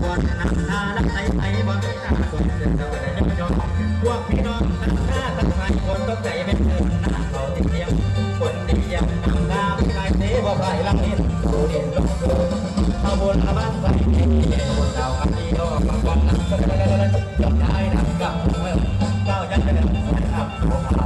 พวกพี่น้องทั้งหน้าทั้งไทยคนต้องใจเป็นเงินหน้าเขาติดเทียมคนดีอย่างนำงามใครเทว่าใครลังนิดดูเด่นลงเกินขบนอาบ้านใส่เองบนดาวอันนี้ก็บางวันนั้นก็ได้ยอมได้นำกับเมื่อเก้ายันเป็นสายขับโอ้อ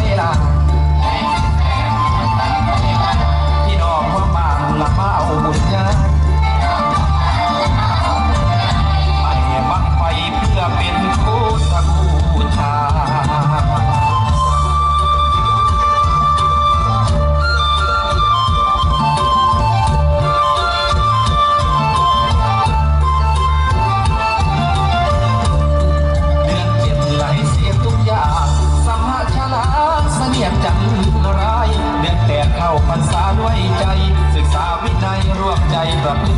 可以啦 ด้วยใจ ศึกษาวินัยร่วมใจประพฤติ